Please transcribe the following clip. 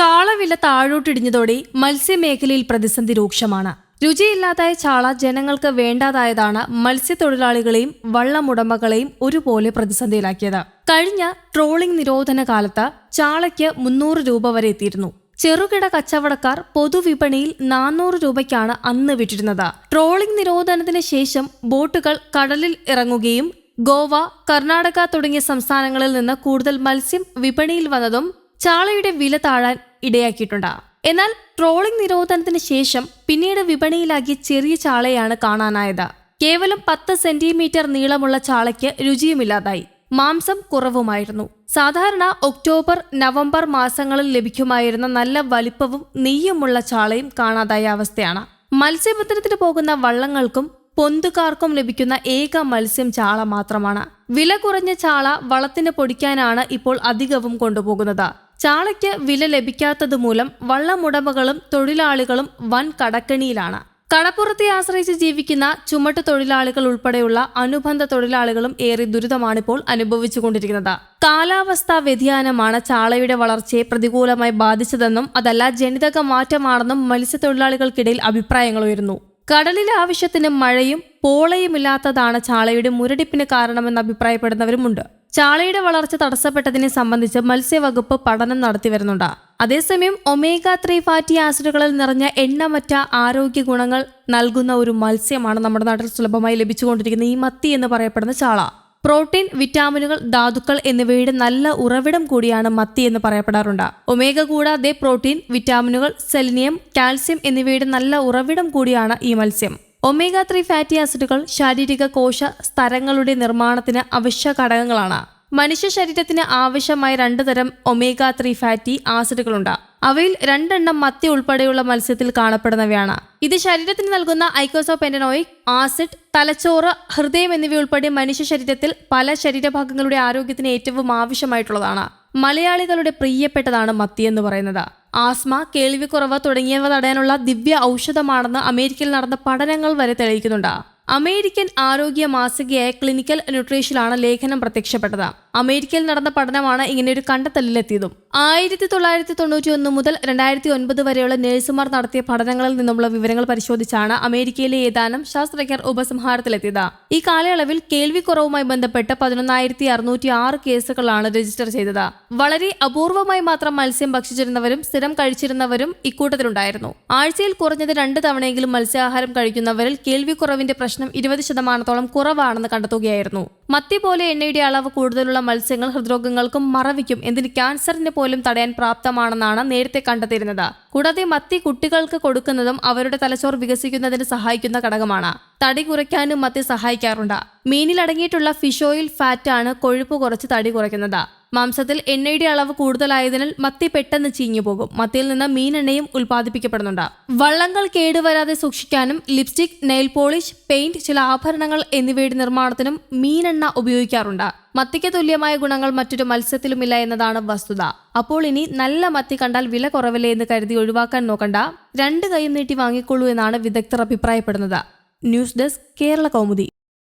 ചാളവില താഴോട്ടിടിഞ്ഞതോടെ മത്സ്യമേഖലയിൽ പ്രതിസന്ധി രൂക്ഷമാണ്. രുചിയില്ലാതായ ചാള ജനങ്ങൾക്ക് വേണ്ടാതായതാണ് മത്സ്യത്തൊഴിലാളികളെയും വള്ളമുടമകളെയും ഒരുപോലെ പ്രതിസന്ധിയിലാക്കിയത്. കഴിഞ്ഞ ട്രോളിംഗ് നിരോധന കാലത്ത് ചാളയ്ക്ക് മുന്നൂറ് രൂപ വരെ എത്തിയിരുന്നു. ചെറുകിട കച്ചവടക്കാർ പൊതുവിപണിയിൽ നാനൂറ് രൂപയ്ക്കാണ് അന്ന് വിറ്റിരുന്നത്. ട്രോളിംഗ് നിരോധനത്തിന് ശേഷം ബോട്ടുകൾ കടലിൽ ഇറങ്ങുകയും ഗോവ കർണാടക തുടങ്ങിയ സംസ്ഥാനങ്ങളിൽ നിന്ന് കൂടുതൽ മത്സ്യം വിപണിയിൽ വന്നതും ചാളയുടെ വില താഴാൻ ഇടയാക്കിയിട്ടുണ്ട്. എന്നാൽ ട്രോളിംഗ് നിരോധനത്തിന് ശേഷം പിന്നീട് വിപണിയിലാക്കിയ ചെറിയ ചാളയാണ് കാണാനായത്. കേവലം പത്ത് സെന്റിമീറ്റർ നീളമുള്ള ചാളയ്ക്ക് രുചിയുമില്ലാതായി. മാംസം കുറവുമായിരുന്നു. സാധാരണ ഒക്ടോബർ നവംബർ മാസങ്ങളിൽ ലഭിക്കുമായിരുന്ന നല്ല വലിപ്പവും നെയ്യുമുള്ള ചാളയും കാണാതായ അവസ്ഥയാണ്. മത്സ്യബന്ധനത്തിന് പോകുന്ന വള്ളങ്ങൾക്കും പൊന്തുകാർക്കും ലഭിക്കുന്ന ഏക മത്സ്യം ചാള മാത്രമാണ്. വില കുറഞ്ഞ ചാള വളത്തിന് പൊടിക്കാനാണ് ഇപ്പോൾ അധികവും കൊണ്ടുപോകുന്നത്. ചാളയ്ക്ക് വില ലഭിക്കാത്തതുമൂലം വള്ളമുടമകളും തൊഴിലാളികളും വൻ കടക്കണിയിലാണ്. കടപ്പുറത്തെ ആശ്രയിച്ച് ജീവിക്കുന്ന ചുമട്ട് തൊഴിലാളികൾ ഉൾപ്പെടെയുള്ള അനുബന്ധ തൊഴിലാളികളും ഏറെ ദുരിതമാണിപ്പോൾ അനുഭവിച്ചുകൊണ്ടിരിക്കുന്നത്. കാലാവസ്ഥാ വ്യതിയാനമാണ് ചാളയുടെ വളർച്ചയെ പ്രതികൂലമായി ബാധിച്ചതെന്നും അതല്ല ജനിതക മാറ്റമാണെന്നും മത്സ്യത്തൊഴിലാളികൾക്കിടയിൽ അഭിപ്രായങ്ങൾ ഉയരുന്നു. കടലിലെ ആവശ്യത്തിന് മഴയും പോളയുമില്ലാത്തതാണ് ചാളയുടെ മുരടിപ്പിന് കാരണമെന്ന് അഭിപ്രായപ്പെടുന്നവരുമുണ്ട്. ചാളയുടെ വളർച്ച തടസ്സപ്പെട്ടതിനെ സംബന്ധിച്ച് മത്സ്യവകുപ്പ് പഠനം നടത്തി വരുന്നുണ്ട്. അതേസമയം ഒമേഗ ത്രീ ഫാറ്റി ആസിഡുകളിൽ നിറഞ്ഞ എണ്ണമറ്റ ആരോഗ്യ ഗുണങ്ങൾ നൽകുന്ന ഒരു മത്സ്യമാണ് നമ്മുടെ നാട്ടിൽ സുലഭമായി ലഭിച്ചുകൊണ്ടിരിക്കുന്ന ഈ മത്തി എന്ന് പറയപ്പെടുന്ന ചാള. പ്രോട്ടീൻ വിറ്റാമിനുകൾ ധാതുക്കൾ എന്നിവയുടെ നല്ല ഉറവിടം കൂടിയാണ് മത്തി എന്ന് പറയപ്പെടാറുണ്ട്. ഒമേഗ കൂടാതെ പ്രോട്ടീൻ വിറ്റാമിനുകൾ സെലിനിയം കാൽസ്യം എന്നിവയുടെ നല്ല ഉറവിടം കൂടിയാണ് ഈ മത്സ്യം. ഒമേഗ ത്രീ ഫാറ്റി ആസിഡുകൾ ശാരീരിക കോശ സ്തരങ്ങളുടെ നിർമ്മാണത്തിന് അവശ്യ ഘടകങ്ങളാണ്. മനുഷ്യ ശരീരത്തിന് ആവശ്യമായ രണ്ടു തരം ഒമേഗ ത്രീ ഫാറ്റി ആസിഡുകളുണ്ട്. അവയിൽ രണ്ടെണ്ണം മത്തി ഉൾപ്പെടെയുള്ള മത്സ്യത്തിൽ കാണപ്പെടുന്നവയാണ്. ഇത് ശരീരത്തിന് നൽകുന്ന ഐക്കോസോപെൻഡനോയിക് ആസിഡ് തലച്ചോറ് ഹൃദയം എന്നിവയുൾപ്പെടെ മനുഷ്യ ശരീരത്തിൽ പല ശരീരഭാഗങ്ങളുടെ ആരോഗ്യത്തിന് ഏറ്റവും ആവശ്യമായിട്ടുള്ളതാണ്. മലയാളികളുടെ പ്രിയപ്പെട്ടതാണ് മത്തി എന്ന് പറയുന്നത്. ആസ്മ കേൾവിക്കുറവ് തുടങ്ങിയവ തടയാനുള്ള ദിവ്യ ഔഷധമാണെന്ന് അമേരിക്കയിൽ നടന്ന പഠനങ്ങൾ വരെ തെളിയിക്കുന്നുണ്ട്. അമേരിക്കൻ ആരോഗ്യ മാസികയായ ക്ലിനിക്കൽ ന്യൂട്രീഷനിലാണ് ലേഖനം പ്രത്യക്ഷപ്പെട്ടത്. അമേരിക്കയിൽ നടന്ന പഠനമാണ് ഇങ്ങനെ ഒരു കണ്ടെത്തലിലെത്തിയതും. ആയിരത്തി തൊള്ളായിരത്തി തൊണ്ണൂറ്റി ഒന്ന് മുതൽ രണ്ടായിരത്തി ഒൻപത് വരെയുള്ള നഴ്സുമാർ നടത്തിയ പഠനങ്ങളിൽ നിന്നുള്ള വിവരങ്ങൾ പരിശോധിച്ചാണ് അമേരിക്കയിലെ ഏതാനും ശാസ്ത്രജ്ഞർ ഉപസംഹാരത്തിലെത്തിയത്. ഈ കാലയളവിൽ കേൾവിക്കുറവുമായി ബന്ധപ്പെട്ട് പതിനൊന്നായിരത്തി അറുന്നൂറ്റി ആറ് കേസുകളാണ് രജിസ്റ്റർ ചെയ്തത്. വളരെ അപൂർവമായി മാത്രം മത്സ്യം ഭക്ഷിച്ചിരുന്നവരും സ്ഥിരം കഴിച്ചിരുന്നവരും ഇക്കൂട്ടത്തിലുണ്ടായിരുന്നു. ആഴ്ചയിൽ കുറഞ്ഞത് രണ്ട് തവണയെങ്കിലും മത്സ്യാഹാരം കഴിക്കുന്നവരിൽ കേൾവിക്കുറവിന്റെ പ്രശ്നം ഇരുപത് ശതമാനത്തോളം കുറവാണെന്ന് കണ്ടെത്തുകയായിരുന്നു. മത്തി പോലെ എണ്ണയുടെ അളവ് കൂടുതലുള്ള മത്സ്യങ്ങൾ ഹൃദ്രോഗങ്ങൾക്കും മറവിക്കും എന്തിന് ക്യാൻസറിന് പോലും തടയാൻ പ്രാപ്തമാണെന്നാണ് നേരത്തെ കണ്ടെത്തിയിരുന്നത്. കൂടാതെ മത്തി കുട്ടികൾക്ക് കൊടുക്കുന്നതും അവരുടെ തലച്ചോർ വികസിക്കുന്നതിന് സഹായിക്കുന്ന ഘടകമാണ്. തടി കുറയ്ക്കാനും മത്തി സഹായിക്കാറുണ്ട്. മീനിലടങ്ങിയിട്ടുള്ള ഫിഷ് ഓയിൽ ഫാറ്റാണ് കൊഴുപ്പ് കുറച്ച് തടി കുറയ്ക്കുന്നത്. മാംസത്തിൽ എണ്ണയുടെ അളവ് കൂടുതലായതിനാൽ മത്തി പെട്ടെന്ന് ചീഞ്ഞു പോകും. മത്തിയിൽ നിന്ന് മീൻ എണ്ണയും ഉൽപ്പാദിപ്പിക്കപ്പെടുന്നുണ്ട്. വള്ളങ്ങൾ കേടുവരാതെ സൂക്ഷിക്കാനും ലിപ്സ്റ്റിക് നെയിൽ പോളിഷ് പെയിന്റ് ചില ആഭരണങ്ങൾ എന്നിവയുടെ നിർമ്മാണത്തിനും മീനെണ്ണ ഉപയോഗിക്കാറുണ്ട്. മത്തിക്ക് തുല്യമായ ഗുണങ്ങൾ മറ്റൊരു മത്സ്യത്തിലുമില്ല എന്നതാണ് വസ്തുത. അപ്പോൾ ഇനി നല്ല മത്തി കണ്ടാൽ വില കുറവില്ലേ എന്ന് കരുതി ഒഴിവാക്കാൻ നോക്കണ്ട. രണ്ട് കൈയും നീട്ടി വാങ്ങിക്കൊള്ളൂ എന്നാണ് വിദഗ്ധർ അഭിപ്രായപ്പെടുന്നത്. News desk Kerala Kaumudi.